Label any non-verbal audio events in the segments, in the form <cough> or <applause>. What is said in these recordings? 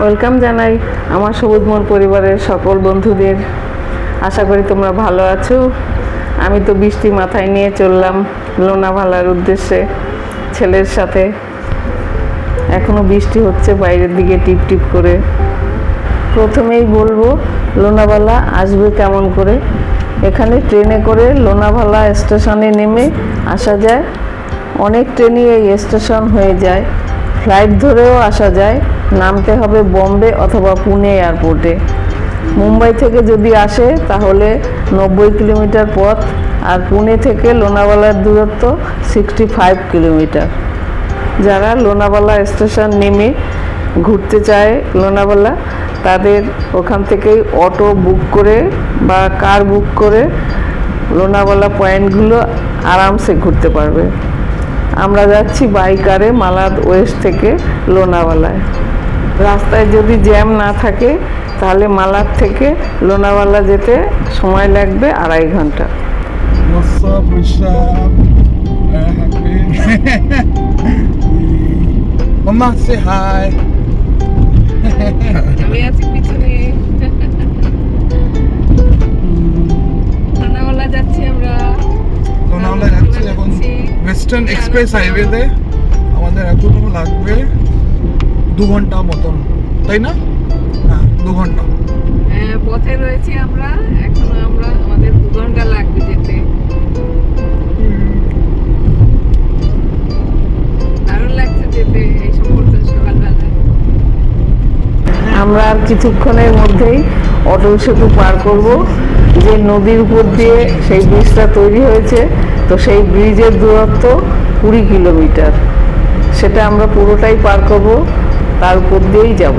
Welcome জানাই আমার সবুজ মন পরিবারের সকল বন্ধুদের। আশা করি তোমরা ভালো আছো। আমি তো বৃষ্টি মাথায় নিয়ে চললাম লোনাভালার উদ্দেশ্যে ছেলের সাথে। এখনও বৃষ্টি হচ্ছে বাইরের দিকে টিপ টিপ করে। প্রথমেই বলব লোনাভালা আসবে কেমন করে? এখানে ট্রেনে করে লোনাভালা স্টেশনে নেমে আসা যায়। অনেক ট্রেনই এই স্টেশন হয়ে যায়। ফ্লাইট ধরেও আসা যায়। নামতে হবে বম্বে অথবা পুনে এয়ারপোর্টে। মুম্বাই থেকে যদি আসে, তাহলে নব্বই কিলোমিটার পথ আর পুনে থেকে লোনাভালার দূরত্ব সিক্সটি ফাইভ কিলোমিটার। যারা লোনাভালা স্টেশন নেমে ঘুরতে চায় লোনাভালা, তাদের ওখান থেকেই অটো বুক করে বা কার বুক করে লোনাভালা পয়েন্টগুলো আরামসে ঘুরতে পারবে। আমরা যাচ্ছি বাইকারে মালাদ ওয়েস্ট থেকে লোনাভালায়। রাস্তায় যদি জ্যাম না থাকে তাহলে মালার থেকে লোনাভালা যেতে সময় লাগবে আড়াই ঘণ্টা। লোনাওয়ালা ওয়েস্টার্ন এক্সপ্রেস হাইওয়েতে আমাদের এখনও লাগবে। দু ঘণ্টা মতন তাই না? হ্যাঁ দু ঘণ্টা হ্যাঁ, পথে রয়েছি আমরা। এখনও আমরা আমাদের দু ঘণ্টা লাগবে যেতে। দারুণ লাগছে যেতে এই সকালবেলায় আমরা আর কিছুক্ষণের মধ্যেই অটল সেতু পার করব। যে নদীর উপর দিয়ে সেই ব্রিজটা তৈরি হয়েছে তো সেই ব্রিজের দূরত্ব কুড়ি কিলোমিটার। সেটা আমরা পুরোটাই পার করব। তার উপর দিয়েই যাব।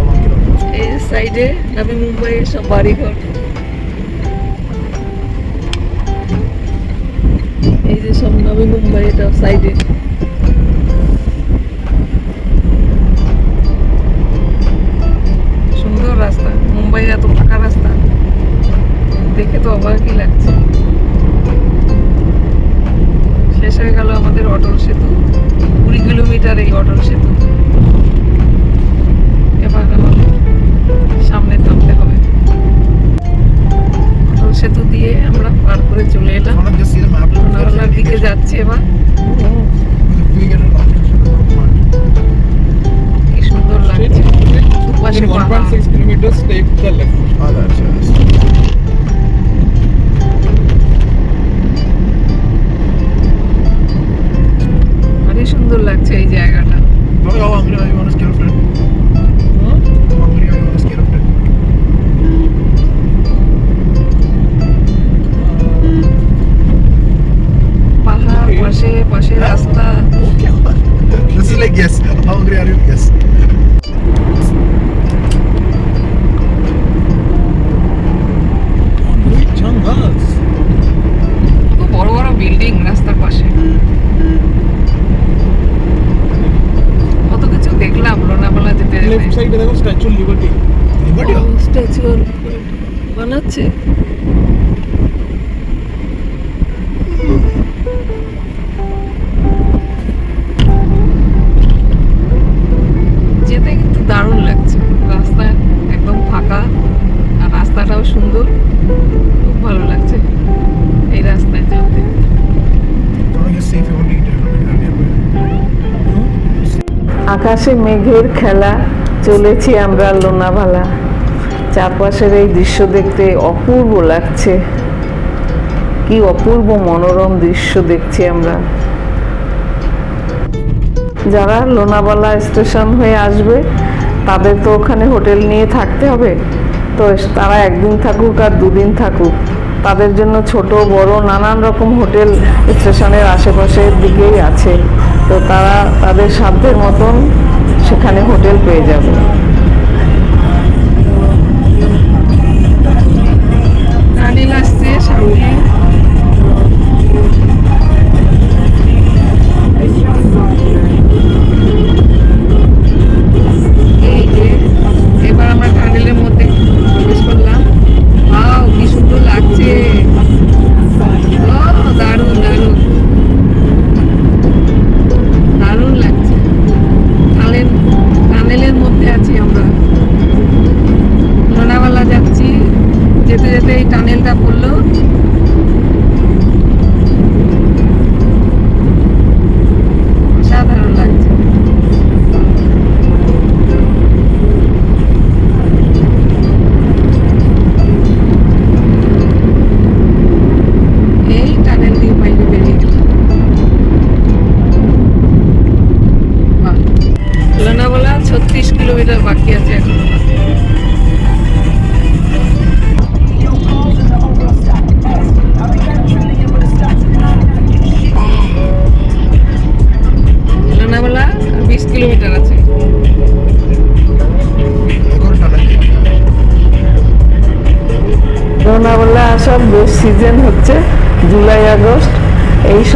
One এই সাইডে নবী মুম্বাইয়ের সব বাড়িঘর। এই যে সব নবী মুম্বাই এটা সাইডে সুন্দর রাস্তা। মুম্বাই এত ফাঁকা রাস্তা। দেখে তো অবাকই লাগছে। শেষ হয়ে গেল আমাদের অটল সেতু। কিলোমিটার এই অটল সেতু। এবার আমাদের সামনে থামতে হবে। অটল সেতু দিয়ে আমরা পার করে চলে এলাম। দিকে যাচ্ছি এবার। আকাশে মেঘের খেলা। চলেছি আমরা লোনাভালা। চারপাশের এই দৃশ্য দেখতে অপূর্ব লাগছে। কি অপূর্ব মনোরম দৃশ্য দেখছি আমরা। যারা লোনাবালা স্টেশন হয়ে আসবে, তাদের তো ওখানে হোটেল নিয়ে থাকতে হবে। তো তারা একদিন থাকুক আর দুদিন থাকুক। তাদের জন্য ছোট, বড়, নানান রকম হোটেল স্টেশনের আশেপাশের দিকেই আছে। তো তারা তাদের সাধ্যের মতন সেখানে হোটেল পেয়ে যাবে।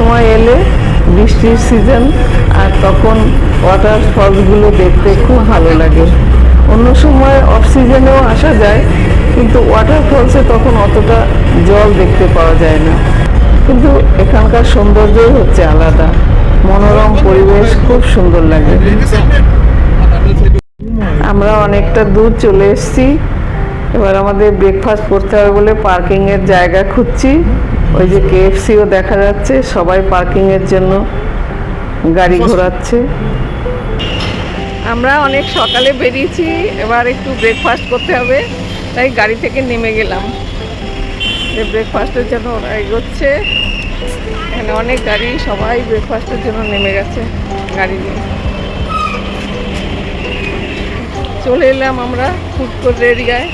সময় এলে বৃষ্টির সিজন আর তখন ওয়াটার ফলসগুলো দেখতে খুব ভালো লাগে। অন্য সময় অফ সিজনেও আসা যায়, কিন্তু ওয়াটার ফলসে তখন অতটা জল দেখতে পাওয়া যায় না। কিন্তু এখানকার সৌন্দর্যই হচ্ছে আলাদা। মনোরম পরিবেশ খুব সুন্দর লাগে। আমরা অনেকটা দূর চলে এসেছি। এবার আমাদের ব্রেকফাস্ট করতে হবে বলে পার্কিংয়ের জায়গা খুঁজছি। ওই যে কেএফসিও দেখা যাচ্ছে সবাই পার্কিং এর জন্য গাড়ি ঘোরাচ্ছে। আমরা অনেক সকালে বেরিয়েছি এবার একটু ব্রেকফাস্ট করতে হবে তাই গাড়ি থেকে নেমে গেলাম। যে ব্রেকফাস্টের জন্য ওরা এগোচ্ছে এখানে অনেক গাড়ি সবাই ব্রেকফাস্টের জন্য নেমে গেছে গাড়ি নিয়ে। চলে এলাম আমরা ফুড কোর্ট এরিয়ায়।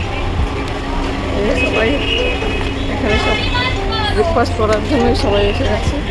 এই সবাই এখানে সব ব্রেকফাস্ট করার জন্যই সবাই এসে গেছে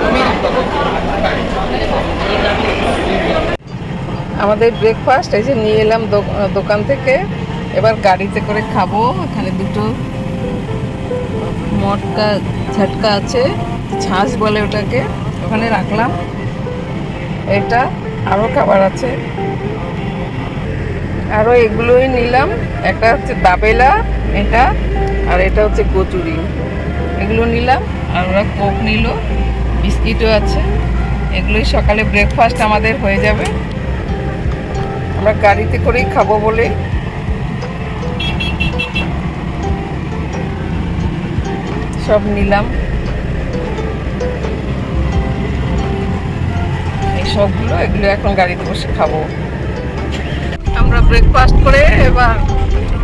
আমাদের ব্রেকফাস্ট এই যে নিয়ে এলাম দোকান থেকে। এবার গাড়িতে করে খাব। এখানে দুটো মটকা ঝটকা আছে ছাঁচ বলে ওটাকে। ওখানে রাখলাম। এটা আরও খাবার আছে। আরও এগুলোই নিলাম। একটা হচ্ছে দাবেলা, এটা, আর এটা হচ্ছে কচুরি। এগুলো নিলাম। আর ওরা কোক নিল, বিস্কিটও আছে। এগুলোই সকালে ব্রেকফাস্ট আমাদের হয়ে যাবে। আমরা গাড়িতে করেই খাব বলে। সব নিলাম। এই সবগুলো, এগুলো এখন গাড়িতে বসে খাব। আমরা ব্রেকফাস্ট করে এবার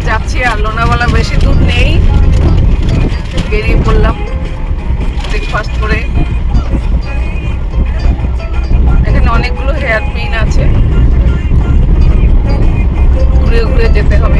যাচ্ছি, আর লোনাওয়ালা বেশি দূর নেই। বেরিয়ে পড়লাম ব্রেকফাস্ট করে। এখানে অনেকগুলো হেয়ার পিন আছে। ঘুরে ঘুরে যেতে হবে।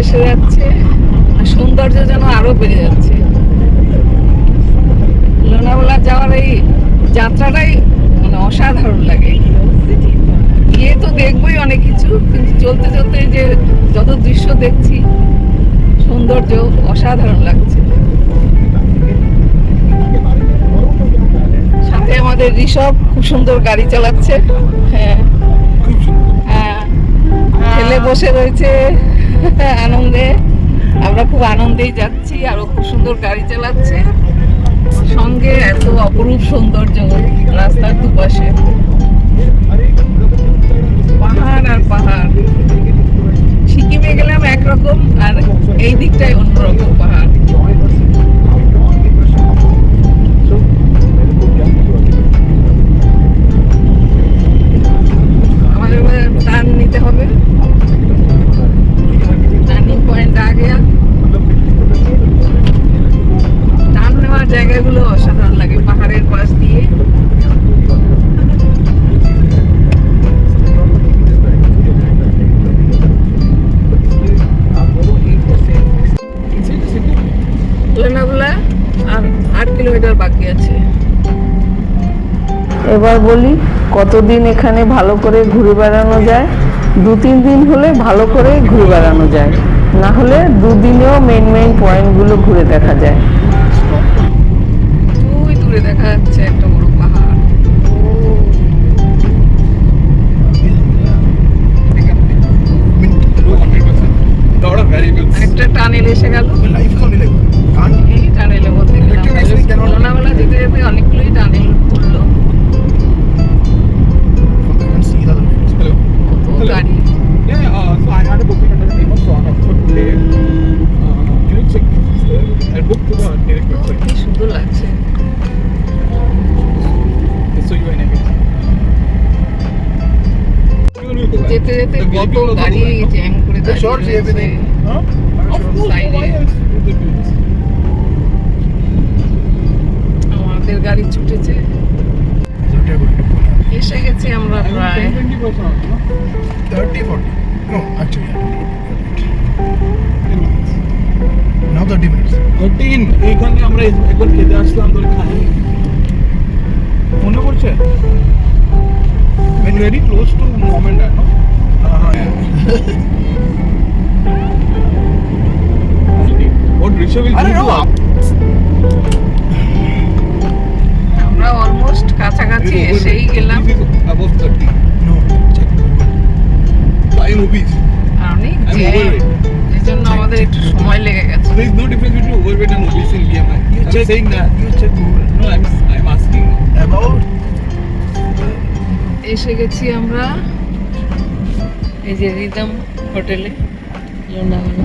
এসে যাচ্ছে আর সৌন্দর্য যেন আরও বেড়ে যাচ্ছে। লোনাভালা যাওয়ার এই যাত্রাটাই মানে অসাধারণ লাগে। গিয়ে তো দেখবোই অনেক কিছু কিন্তু চলতে চলতে যে যত দৃশ্য দেখছি সৌন্দর্য অসাধারণ লাগছে। সাথে আমাদের ঋষভ খুব সুন্দর গাড়ি চালাচ্ছে। হ্যাঁ। হ্যাঁ। ছেলে বসে রয়েছে। <laughs> আনন্দে। আমরা খুব আনন্দেই যাচ্ছি, আরও খুব সুন্দর গাড়ি চালাচ্ছে। সঙ্গে এত অপরূপ সৌন্দর্য রাস্তার দুপাশে। এবার বলি কতদিন এখানে ভালো করে ঘুরে বেড়ানো যায়? দু তিন দিন হলে ভালো করে ঘুরে বেড়ানো যায়। না হলে দুদিনেও মেন মেন পয়েন্টগুলো ঘুরে দেখা যায়। দূরে দেখা যাচ্ছে একটা বড় পাহাড়। একটা টানেল এসে গেল। এই টানেলের মধ্যে গেলাম। যেতে যেতে অনেকগুলোই টানেল উঠল কত গাড়ি Yeah, uh, so I had a booking under the name of Swan for today. Uh, can you check if it's there? I booked to the direct O, website. কি সুন্দর লাগছে So you and I can. যেতে যেতে কত গাড়ি jam করে দাঁড়িয়ে রয়েছে। Huh? Of course, Side why A. else would they do this? আমাদের গাড়ি ছুটেছে এসে গেছি আমরা প্রায় mean, 10 20% off, no? 30, 40. No, actually, now 30 minutes. 13 এইখানে আমরা একবার খেতে আসলাম তোর খাই মনে পড়ছে when very close to mom and dad no Uh-huh, yeah. what Risha will I don't do know. আমরা অলমোস্ট কাছাকাছি এসেই গেলাম above 30 No, check. five movies আর অনেক I'm জ্যাম overweight. এই জন্য আমাদের একটু সময় লেগে গেছে so there is no difference between overweight and obese in BMI You I'm check, saying that You check Google. no I'm I'm asking About এসে গেছি আমরা এই যে রিদম হোটেলে লোনাভালা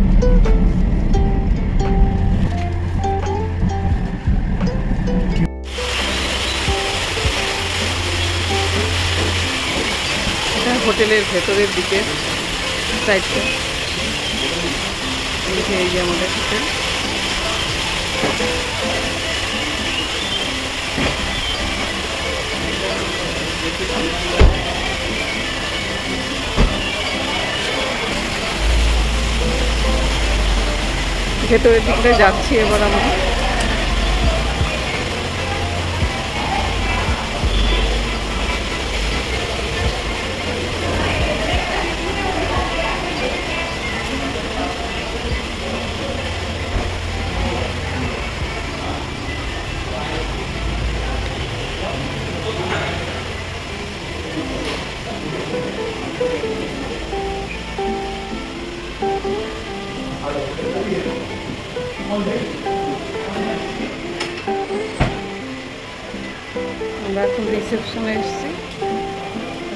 হোটেলের ভেতরের দিকে আমাদের ভেতরের দিকটা যাচ্ছি এবার আমরা।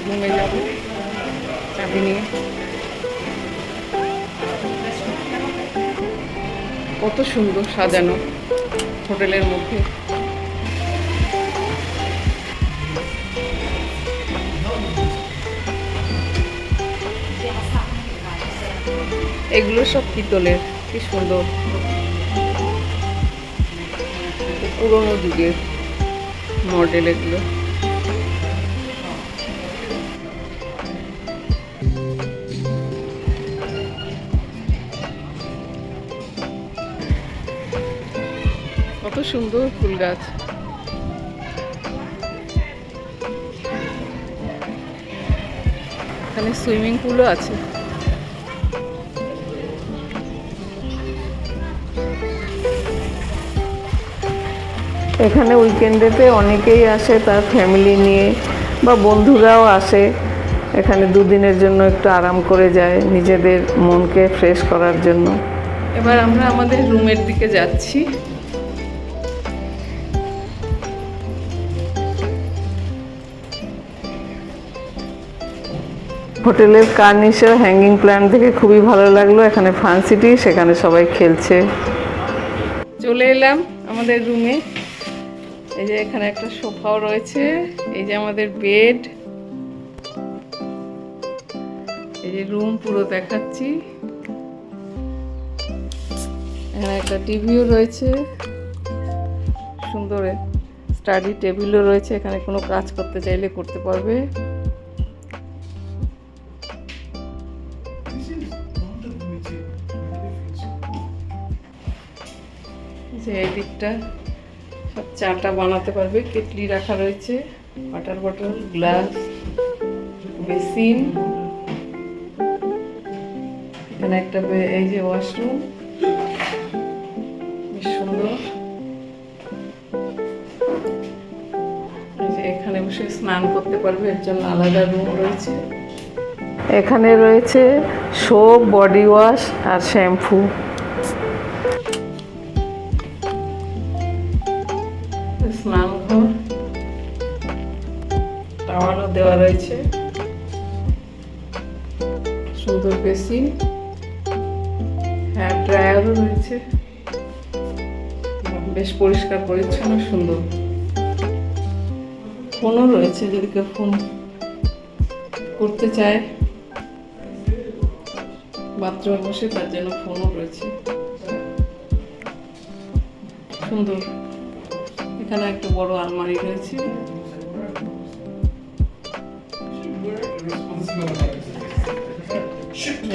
রুমে যাব চাবি নিয়ে? কত সুন্দর সাজানো হোটেলের মধ্যে। এগুলো সব পিতলের, কি সুন্দর। পুরোনো যুগের মডেল এগুলো। সুন্দর ফুল গাছ। এখানে সুইমিং পুলও আছে। এখানে উইকেন্ডেতে অনেকেই আসে তার ফ্যামিলি নিয়ে বা বন্ধুরাও আসে। এখানে দুদিনের জন্য একটু আরাম করে যায় নিজেদের মনকে ফ্রেশ করার জন্য। এবার আমরা আমাদের রুমের দিকে যাচ্ছি। হোটেলের কার্নিশার হ্যাঙ্গিং প্ল্যান্ট দেখে খুবই ভালো লাগল। এখানে ফান সিটি, সেখানে সবাই খেলছে। চলে এলাম আমাদের রুমে। এই যে এখানে একটা সোফাও রয়েছে। এই যে আমাদের বেড। এই যে রুম পুরো দেখাচ্ছি। এখানে একটা টিভিও রয়েছে। সুন্দর স্টাডি টেবিলও রয়েছে। এখানে কোনো কাজ করতে চাইলে করতে পারবে। যে এই দিকটা সব চাটা বানাতে পারবে। কেটলি রাখা রয়েছে ওয়াটার বটল, গ্লাস, বেসিন। এখানে একটা এই যে ওয়াশরুম। বেশ সুন্দর। এখানে বসে স্নান করতে পারবে, এর জন্য আলাদা রুম রয়েছে। এখানে রয়েছে সোপ, বডি ওয়াশ আর শ্যাম্পু। পরিষ্কার, পরিচ্ছন্ন, সুন্দর। ফোনও রয়েছে যদি কেউ ফোন করতে চায়। বাথরুমে বসে তার জন্য ফোনও রয়েছে। সুন্দর। এখানে একটা বড় আলমারি রয়েছে।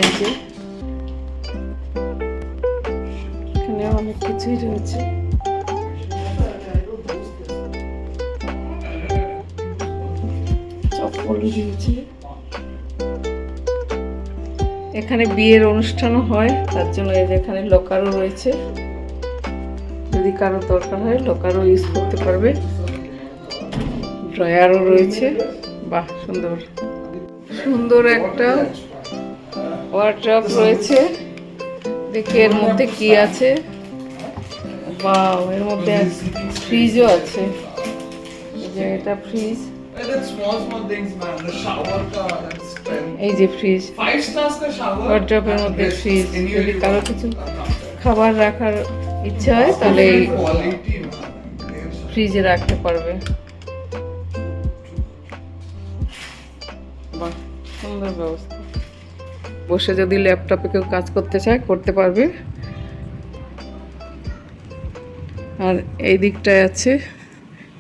এই যে। এখানে অনেক কিছুই রয়েছে। চপ্পল দিয়েছে। এখানে বিয়ের অনুষ্ঠানও হয়, তার জন্য এই যে এখানে লকারও রয়েছে। যদি কারও দরকার হয় লকারও ইউজ করতে পারবে। ড্রয়ারও রয়েছে। বাহ, সুন্দর। সুন্দর একটা ওয়ার্ড্রপ রয়েছে। দেখি এর মধ্যে কি আছে। বা এর মধ্যে ফ্রিজও আছে। যে এটা ফ্রিজ এই যে ফ্রিজ ওয়ার্ড্রপের মধ্যে ফ্রিজ যদি কারও কিছু খাবার রাখার ইচ্ছা হয় তাহলে এই ফ্রিজে রাখতে পারবে। বাহ সুন্দর ব্যবস্থা। বসে যদি ল্যাপটপে কেউ কাজ করতে চায় করতে পারবে। আর এই দিকটায় আছে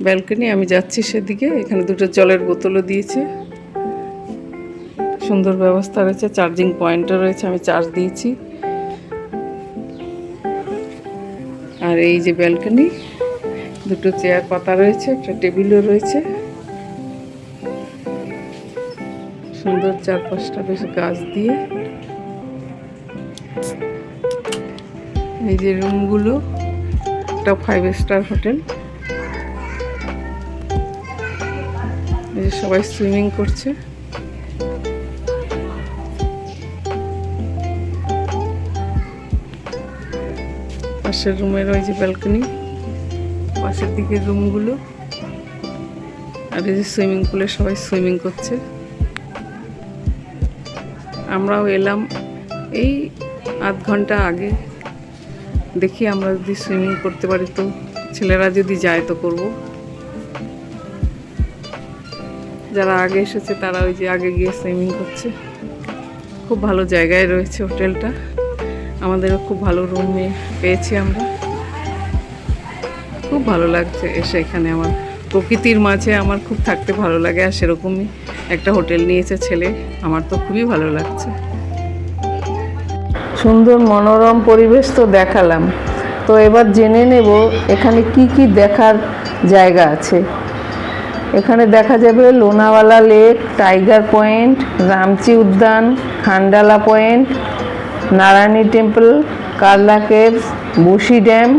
ব্যালকনি, আমি যাচ্ছি সেদিকে। এখানে দুটো জলের বোতলও দিয়েছে। সুন্দর ব্যবস্থা রয়েছে, চার্জিং পয়েন্টও রয়েছে, আমি চার্জ দিয়েছি। আর এই যে ব্যালকনি, দুটো চেয়ার পাতা রয়েছে, একটা টেবিলও রয়েছে। সুন্দর চারপাশটা বেশ গাছ দিয়ে। এই যে রুমগুলো, একটা ফাইভ স্টার হোটেল। এই যে সবাই সুইমিং করছে। পাশের রুমের ওই যে ব্যালকনি পাশের দিকের রুমগুলো। আর এই যে সুইমিং পুলে সবাই সুইমিং করছে। আমরাও এলাম। এই আধ ঘণ্টা আগে দেখি আমরা যদি সুইমিং করতে পারি তো, ছেলেরা যদি যায় তো করব। যারা আগে এসেছে, তারা ওই যে আগে গিয়ে সুইমিং করছে। খুব ভালো জায়গায় রয়েছে হোটেলটা। আমাদেরও খুব ভালো রুমে পেয়েছি আমরা। খুব ভালো লাগছে এসে এখানে আমার। প্রকৃতির মাঝে আমার খুব থাকতে ভালো লাগে, আর সেরকমই একটা হোটেল নিয়েছে ছেলে, আমার তো খুবই ভালো লাগছে। সুন্দর মনোরম পরিবেশ তো দেখালাম। তো এবার জেনে নেব এখানে কি কি দেখার জায়গা আছে। এখানে দেখা যাবে লোনাওয়ালা লেক, টাইগার পয়েন্ট, রামচি উদ্যান, Khandala point, Narayani temple Karla caves Bushi dam,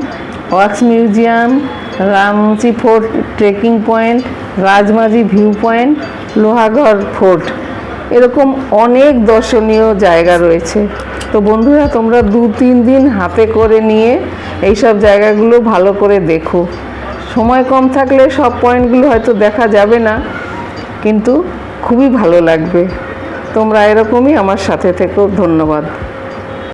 wax museum, রামচি fort trekking point, Rajmachi view point, Lohagad fort. এরকম অনেক দর্শনীয় জায়গা রয়েছে। তো বন্ধুরা, তোমরা দু তিন দিন হাতে করে নিয়ে এইসব জায়গাগুলো ভালো করে দেখো। সময় কম থাকলে সব পয়েন্টগুলো হয়তো দেখা যাবে না, কিন্তু খুবই ভালো লাগবে। তোমরা এরকমই আমার সাথে থেকো, ধন্যবাদ।